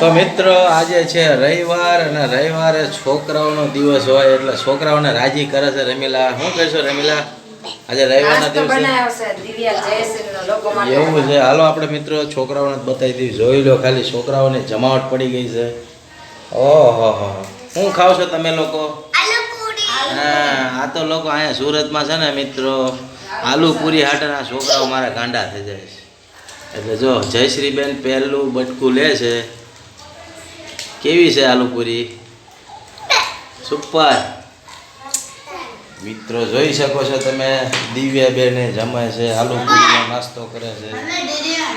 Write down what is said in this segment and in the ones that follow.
તો મિત્રો આજે છે રવિવાર અને રવિવારે છોકરાઓનો દિવસ હોય એટલે છોકરાઓને રાજી કરે છે રમીલા. શું કહેશો રમીલા? આજે રવિવારના દિવસે? એવું છે. હાલો આપણે મિત્રો છોકરાઓને જ બતાવી દઈએ. જોઈ લો ખાલી છોકરાઓને જમાવટ પડી ગઈ છે. ઓહો હો શું ખાવ છો તમે લોકો? હા આ તો લોકો અહીંયા સુરતમાં છે ને મિત્રો. આલુ પૂરી હાટના છોકરાઓ મારા ગાંડા થઈ જાય છે. એટલે જો જયશ્રીબેન પહેલું બટકું લે છે કેવી છે આલુપુરી સુપર. મિત્રો, જોઈ શકો છો તમે દિવ્યા બેને જમે છે આલુપુરીનો નાસ્તો કરે છે.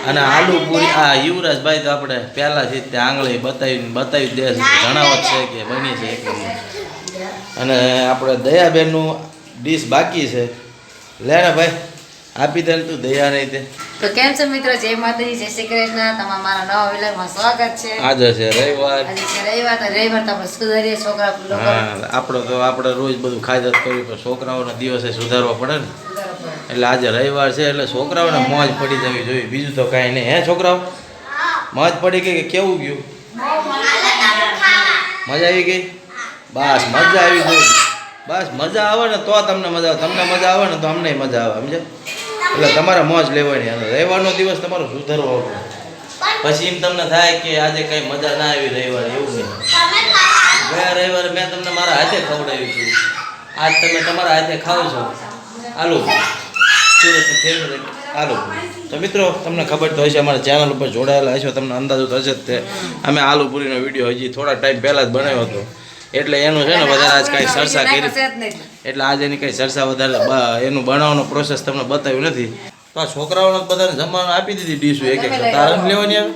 અને આલુપુરી આ યુવરાજભાઈ તો આપણે પહેલાંથી તે આંગળી બતાવી બતાવી દે છે, જણાવત છે કે બની છે અને આપણે દયાબેનનું ડીશ બાકી છે. લે ભાઈ, આપી દે ને તું દયા નહીં તે. તો કેમ છો મિત્રો? જય માતાજી જય શ્રી કૃષ્ણ. તમારા મારા નવા વિલગમાં સ્વાગત છે. આજે છે રવિવાર. આજે છે રવિવાર તો રવિવાર તો સુધારીએ છોકરા લોકો. આપણો તો આપણે રોજ બધું ખાઈ કરવી પણ છોકરાઓના દિવસે સુધારવા પડે ને. એટલે આજે રવિવાર છે એટલે છોકરાઓને મોજ પડી જવી જોઈએ. બીજું તો કાંઈ નહીં હે છોકરાઓ? મોજ પડી ગઈ કે કેવું ગયું? મજા આવી ગઈ? બસ મજા આવી ગઈ. બસ મજા આવે ને તો તમને મજા આવે. તમને મજા આવે ને તો અમને મજા આવે સમજે એટલે તમારે મોજ લેવાની અને રવિવારનો દિવસ તમારો સુધારવો પછી એમ તમને થાય કે આજે કઈ મજા ના આવી રવિવારે, એવું નહીં. ગયા રવિવારે મેં તમને મારા હાથે ખવડાવ્યું છું આજ તમે તમારા હાથે ખાવ છો. આલુ આલુ તો મિત્રો, તમને ખબર તો હશે, અમારા ચેનલ ઉપર જોડાયેલા હશો, તમને અંદાજો તો હશે જ તે. અમે આલુ પૂરીનો વીડિયો હજી થોડા ટાઈમ પહેલાં જ બનાવ્યો હતો. એટલે એનું છે ને વધારે આજ કાંઈ ચર્ચા કરી. એટલે આજે એની કંઈ ચર્ચા વધારે બ- એનું બનાવવાનો પ્રોસેસ તમને બતાવ્યું નથી. તો આ છોકરાઓને બધાને જમવાનું આપી દીધી ડીશું એક એક તારે લેવાની આવે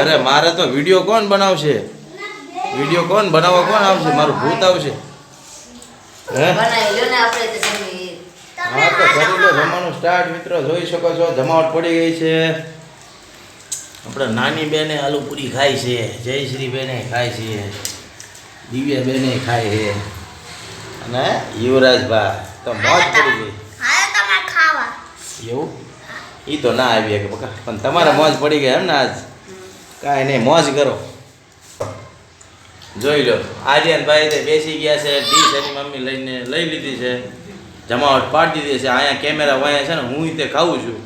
અરે મારે તો વીડિયો કોણ બનાવશે? વીડિયો કોણ બનાવવા કોણ આવશે? મારું ભૂત આવશે. હે? તો કરી લો જમવાનું સ્ટાર્ટ મિત્રો જોઈ શકો છો જમાવટ પડી ગઈ છે. આપણે નાની બેને આલુ પૂરી ખાય છે જયશ્રી બેને ખાય છે. દિવ્યા બેને ખાય છે. અને યુવરાજભાઈ તો મોજ પડી ગઈ. એવું? એ તો ના આવી કે બકા. પણ તમારે મોજ પડી ગઈ એમ ને આજ? કાંઈ નહીં મોજ કરો. જોઈ લો આર્યનભાઈ તે બેસી ગયા છે ડીશ એની મમ્મી લઈને લઈ લીધી છે. જમાવટ પાડી દીધી છે. અહીંયા કેમેરા વાયા છે ને હું તે ખાઉં છું.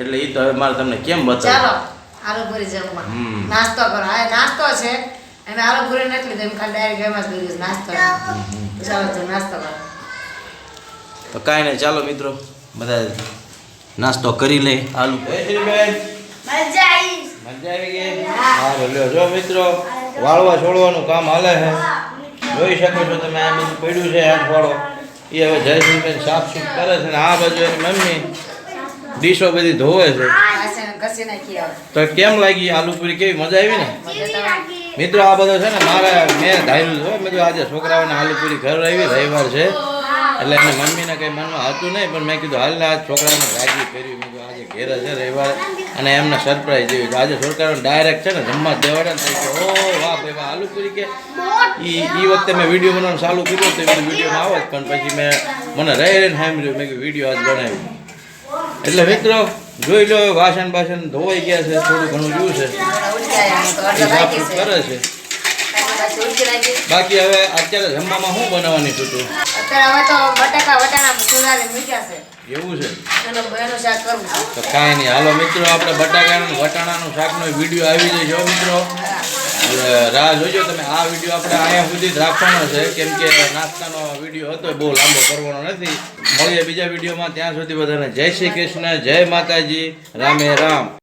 એટલે એ તો હવે મારે તમને કેમ ચાલો બતાવું આલુ પૂરી જમવા નાસ્તો કરો. હા નાસ્તો છે. અને આલુ પૂરી નથી લીધું. એમ ખાલી ડાયરેક્ટ એમ જ લીધું નાસ્તો ચાલો તો નાસ્તો કરો. તો કાંઈ નહીં ચાલો મિત્રો. બધા નાસ્તો કરી લે આલુ મજા આવી. ગઈ? સારું લ્યો જો મિત્રો વાળવા છોડવાનું કામ હાલે છે. જોઈ શકો છો તમે આ બધું પડ્યું છે હાથ વાળો. એ હવે જયશ્રીબેન સાફ સૂફ કરે છે ને આ બાજુ એની મમ્મી ડીશો બધી ધોવે છે. તો કેમ લાગી આલુ પૂરી કેવી? મજા આવી ને? મિત્રો, આ બધો છે ને મારે મેં ધાર્યું છે મેં આજે છોકરાઓને આલુ પૂરી ઘર આવી રવિવાર છે. એટલે એને મમ્મીને કંઈ મનમાં હતું નહીં, પણ મેં કીધું, હાલને આજ છોકરાઓને રાજી કર્યું. મેં આજે ઘેર છે રવિવારે. અને એમને સરપ્રાઈઝ દેવી આજે છોકરાઓને ડાયરેક્ટ છે ને જમવા દેવાડે ને કે ઓ, વાહ ભાઈ, વાહ, આલુ કે? એ એ વખતે મેં વીડિયો બનાવવાનું ચાલુ કર્યું તો એમને વિડીયોમાં આવે પણ પછી મેં મને રહી રહીને સાંભળ્યું. મેં કીધું, વીડિયો આજ બનાવ્યું. એટલે મિત્રો જોઈ લો વાસણ બાસણ ધોવાઈ ગયા છે થોડું ઘણું જોયું છે. કરે છે. બાકી હવે અત્યારે જમવામાં શું બનાવવાની છું તું? અત્યારે હવે તો બટાકા વટાણા સુધારી મૂક્યા છે. એવું છે. તો કાંઈ નહીં. હાલો મિત્રો આપણે બટાકાનું વટાણાનું શાકનો વીડિયો આવી જશે છે મિત્રો. રાહ જોજો તમે. આ વીડિયો આપણે અહીંયા સુધી જ રાખવાનો છે. કેમ કે નાસ્તાનો વીડિયો હતો, બહુ લાંબો કરવાનો નથી. મળીએ બીજા વિડીયોમાં. ત્યાં સુધી બધાને જય શ્રી કૃષ્ણ, જય માતાજી. રામે રામ.